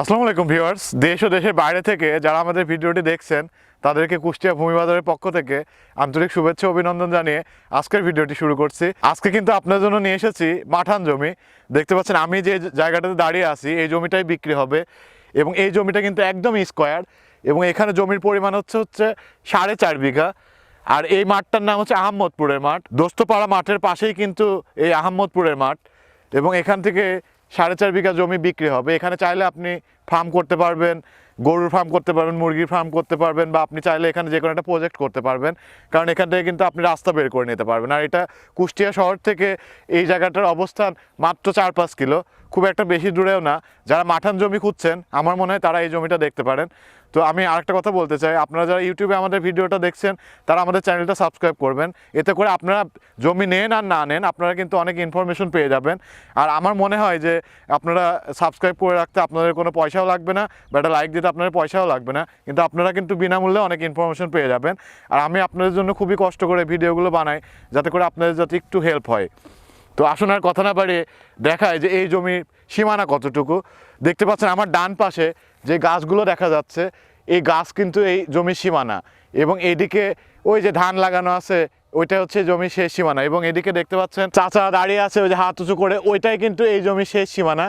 আসসালামু আলাইকুম ভিউয়ার্স। দেশ ও দেশের বাইরে থেকে যারা আমাদের ভিডিওটি দেখছেন, তাদেরকে কুষ্টিয়া ভূমি বাজারের পক্ষ থেকে আন্তরিক শুভেচ্ছা অভিনন্দন জানিয়ে আজকের ভিডিওটি শুরু করছি। আজকে কিন্তু আপনার জন্য নিয়ে এসেছি মাঠান জমি। দেখতে পাচ্ছেন আমি যে জায়গাটাতে দাঁড়িয়ে আছি, এই জমিটাই বিক্রি হবে এবং এই জমিটা কিন্তু একদম স্কোয়ার এবং এখানে জমির পরিমাণ হচ্ছে হচ্ছে সাড়ে চার বিঘা। আর এই মাঠটার নাম হচ্ছে আহম্মদপুরের মাঠ। দোস্তপাড়া মাঠের পাশেই কিন্তু এই আহম্মদপুরের মাঠ এবং এখান থেকে সাড়ে চার বিঘা জমি বিক্রি হবে। এখানে চাইলে আপনি ফার্ম করতে পারবেন, গরুর ফার্ম করতে পারবেন, মুরগির ফার্ম করতে পারবেন, বা আপনি চাইলে এখানে যে কোনো একটা প্রজেক্ট করতে পারবেন। কারণ এখান থেকে কিন্তু আপনি রাস্তা বের করে নিতে পারবেন। আর এটা কুষ্টিয়া শহর থেকে এই জায়গাটার অবস্থান মাত্র চার পাঁচ কিলো। খুব একটা বেশি দূরেও না। যারা মাঠান জমি খুঁজছেন, আমার মনে হয় তারা এই জমিটা দেখতে পারেন। তো আমি আরেকটা কথা বলতে চাই, আপনারা যারা ইউটিউবে আমাদের ভিডিওটা দেখছেন, তারা আমাদের চ্যানেলটা সাবস্ক্রাইব করবেন। এতে করে আপনারা জমি নেন আর না নেন, আপনারা কিন্তু অনেক ইনফরমেশন পেয়ে যাবেন। আর আমার মনে হয় যে আপনারা সাবস্ক্রাইব করে রাখতে আপনাদের কোনো পয়সাও লাগবে না, বা একটা লাইক দিতে আপনাদের পয়সাও লাগবে না। কিন্তু আপনারা কিন্তু বিনামূল্যে অনেক ইনফরমেশন পেয়ে যাবেন। আর আমি আপনাদের জন্য খুবই কষ্ট করে ভিডিওগুলো বানাই, যাতে করে আপনাদের যাতে একটু হেল্প হয়। তো আসুন আর কথা না বাড়িয়ে দেখায় যে এই জমির সীমানা কতটুকু। দেখতে পাচ্ছেন আমার ডান পাশে যে গাছগুলো দেখা যাচ্ছে, এই গাছ কিন্তু এই জমির সীমানা এবং এইদিকে ওই যে ধান লাগানো আছে ওইটা হচ্ছে জমির শেষ সীমানা এবং এদিকে দেখতে পাচ্ছেন চাচা দাঁড়িয়ে আছে ওই যে হাত উঁচু করে, ওইটাই কিন্তু এই জমির শেষ সীমানা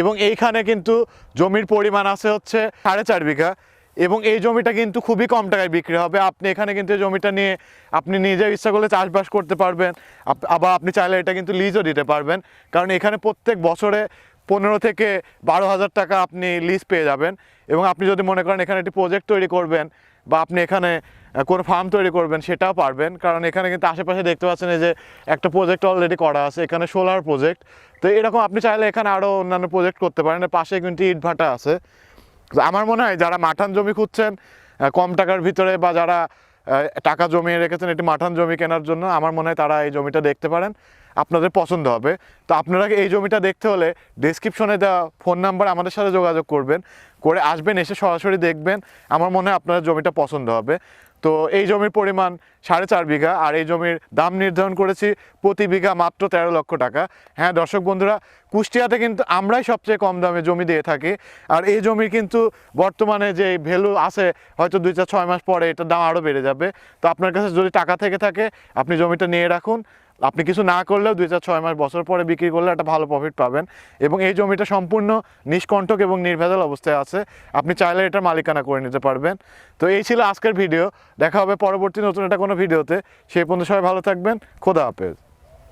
এবং এইখানে কিন্তু জমির পরিমাণ আছে হচ্ছে সাড়ে চার বিঘা। এবং এই জমিটা কিন্তু খুবই কম টাকায় বিক্রি হবে। আপনি এখানে কিন্তু এই জমিটা নিয়ে আপনি নিজে ইচ্ছা করলে চাষবাস করতে পারবেন। আবার আপনি চাইলে এটা কিন্তু লিজও দিতে পারবেন। কারণ এখানে প্রত্যেক বছরে পনেরো থেকে বারো হাজার টাকা আপনি লিজ পেয়ে যাবেন। এবং আপনি যদি মনে করেন এখানে একটি প্রজেক্ট তৈরি করবেন বা আপনি এখানে কোনো ফার্ম তৈরি করবেন, সেটাও পারবেন। কারণ এখানে কিন্তু আশেপাশে দেখতে পাচ্ছেন যে একটা প্রজেক্ট অলরেডি করা আছে, এখানে সোলার প্রজেক্ট তো এরকম আপনি চাইলে এখানে আরও অন্যান্য প্রজেক্ট করতে পারেন। পাশে কিন্তু ইট ভাটা আছে। আমার মনে হয় যারা মাঠান জমি খুঁজছেন কম টাকার ভিতরে বা যারা টাকা জমিয়ে রেখেছেন এটি মাঠান জমি কেনার জন্য, আমার মনে হয় তারা এই জমিটা দেখতে পারেন। আপনাদের পছন্দ হবে। তো আপনারা এই জমিটা দেখতে হলে ডিসক্রিপশনে দেওয়া ফোন নাম্বার আমাদের সাথে যোগাযোগ করবেন। করে আসবেন, এসে সরাসরি দেখবেন। আমার মনে হয় আপনাদের জমিটা পছন্দ হবে। তো এই জমির পরিমাণ সাড়ে চার বিঘা, আর এই জমির দাম নির্ধারণ করেছি প্রতি বিঘা মাত্র তেরো লক্ষ টাকা। হ্যাঁ দর্শক বন্ধুরা, কুষ্টিয়াতে কিন্তু আমরাই সবচেয়ে কম দামে জমি দিয়ে থাকি, আর এই জমির কিন্তু বর্তমানে যে ভ্যালু আছে, হয়তো দুই চার ছয় মাস পরে এটার দাম আরও বেড়ে যাবে। তো আপনার কাছে যদি টাকা থেকে থাকে, আপনি জমিটা নিয়ে রাখুন। আপনি কিছু না করলেও দুই চার ছয় মাস বছর পরে বিক্রি করলে একটা ভালো প্রফিট পাবেন। এবং এই জমিটা সম্পূর্ণ নিষ্কণ্টক এবং নির্ভেজাল অবস্থায় আছে। আপনি চাইলে এটার মালিকানা করে নিতে পারবেন। তো এই ছিল আজকের ভিডিও দেখা হবে পরবর্তী নতুন একটা কোনো ভিডিওতে সেই পর্যন্ত সবাই ভালো থাকবেন। খোদা হাফেজ।